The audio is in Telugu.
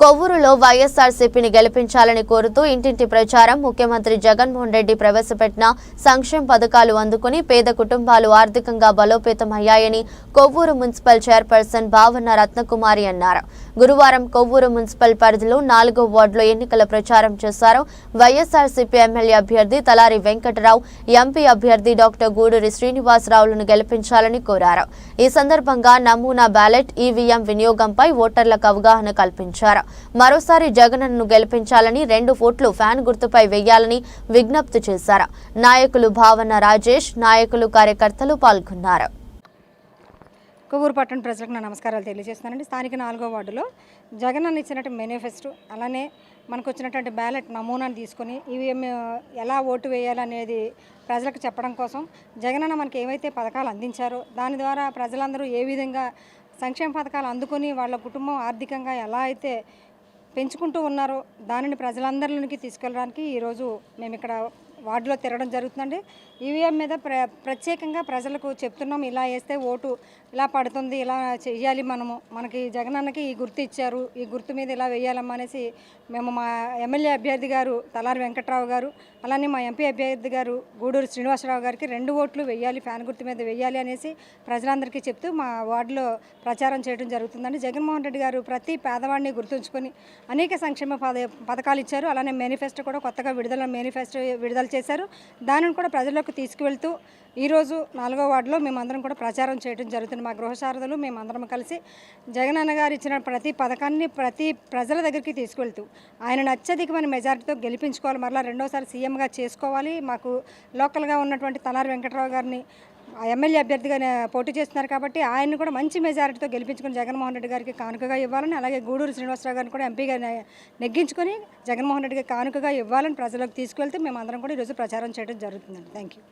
కొవ్వూరులో వైఎస్ఆర్సీపీని గెలిపించాలని కోరుతూ ఇంటింటి ప్రచారం ముఖ్యమంత్రి జగన్మోహన్ రెడ్డి ప్రవేశపెట్టిన సంక్షేమ పథకాలు అందుకుని పేద కుటుంబాలు ఆర్థికంగా బలోపేతం అయ్యాయని కొవ్వూరు మున్సిపల్ చైర్పర్సన్ భావన రత్నకుమారి అన్నారు. గురువారం కొవ్వూరు మున్సిపల్ పరిధిలో నాలుగో వార్డులో ఎన్నికల ప్రచారం చేశారు. వైఎస్ఆర్సీపీ ఎమ్మెల్యే అభ్యర్థి తలారి వెంకటరావు ఎంపీ అభ్యర్థి డాక్టర్ గూడూరి శ్రీనివాసరావులను గెలిపించాలని కోరారు. ఈ సందర్భంగా నమూనా బ్యాలెట్ ఈవీఎం వినియోగంపై ఓటర్లకు అవగాహన కల్పించారు. మరోసారి జగన్ను గెలిపించాలని రెండు ఓట్లు ఫ్యాన్ గుర్తుపై వేయాలని విజ్ఞప్తి చేశారు. నాయకులు భావన రాజేష్ నాయకులు కార్యకర్తలు పాల్గొన్నారు. కొవ్వూరు పట్టణ ప్రజలకు నా నమస్కారాలు తెలియజేస్తున్నానండి. స్థానిక నాలుగో వార్డులో జగన్ అన్న ఇచ్చినట్టు మేనిఫెస్టో అలానే మనకు వచ్చినటువంటి బ్యాలెట్ నమూనాను తీసుకొని ఈవీఎం ఎలా ఓటు వేయాలనేది ప్రజలకు చెప్పడం కోసం జగనన్న మనకి ఏవైతే పథకాలు అందించారో దాని ద్వారా ప్రజలందరూ ఏ విధంగా సంక్షేమ పథకాలు అందుకొని వాళ్ళ కుటుంబం ఆర్థికంగా ఎలా అయితే పెంచుకుంటూ ఉన్నారు. దానిని ప్రజలందరిలోనికి తీసుకెళ్ళడానికి ఈరోజు మేము ఇక్కడ వార్డులో తిరగడం జరుగుతుందండి. ఈవీఎం మీద ప్ర ప్రత్యేకంగా ప్రజలకు చెప్తున్నాం ఇలా వేస్తే ఓటు ఇలా పడుతుంది ఇలా చేయాలి మనము. మనకి జగనన్నకి ఈ గుర్తు ఇచ్చారు ఈ గుర్తు మీద ఇలా వేయాలమ్మా అనేసి మేము మా ఎమ్మెల్యే అభ్యర్థి గారు తలారి వెంకట్రావు గారు అలానే మా ఎంపీ అభ్యర్థి గారు గూడూరు శ్రీనివాసరావు గారికి రెండు ఓట్లు వేయాలి ఫ్యాన్ గుర్తు మీద వేయాలి అనేసి ప్రజలందరికీ చెప్తూ మా వార్డులో ప్రచారం చేయడం జరుగుతుందండి. జగన్మోహన్ రెడ్డి గారు ప్రతి పేదవాడిని గుర్తుంచుకొని అనేక సంక్షేమ పద పథకాలు ఇచ్చారు. అలానే మేనిఫెస్టో కూడా కొత్తగా విడుదల మేనిఫెస్టో విడుదల చేశారు. దానిని కూడా ప్రజల్లోకి తీసుకువెళ్తూ ఈరోజు నాలుగో వార్డులో మేమందరం కూడా ప్రచారం చేయడం జరుగుతుంది. మా గృహశారదులు మేమందరం కలిసి జగన్ అన్న గారు ఇచ్చిన ప్రతి పథకాన్ని ప్రతి ప్రజల దగ్గరికి తీసుకువెళ్తూ ఆయన అత్యధికమైన మెజారిటీతో గెలిపించుకోవాలి. మరలా రెండోసారి సీఎంగా చేసుకోవాలి. మాకు లోకల్గా ఉన్నటువంటి తలారి వెంకట్రావు గారిని ఎమ్మెల్యే అభ్యర్థిగా పోటీ చేస్తున్నారు కాబట్టి ఆయన్ని కూడా మంచి మెజారిటీతో గెలిపించుకుని జగన్మోహన్ రెడ్డి గారికి కానుకగా ఇవ్వాలని అలాగే గూడూరు శ్రీనివాసరావు గారిని కూడా ఎంపీగా నెగ్గించుకొని జగన్మోహన్ రెడ్డికి కానుకగా ఇవ్వాలని ప్రజలకు తీసుకువెళ్తే మేము అందరం కూడా ఈరోజు ప్రచారం చేయడం జరుగుతుందండి. Thank you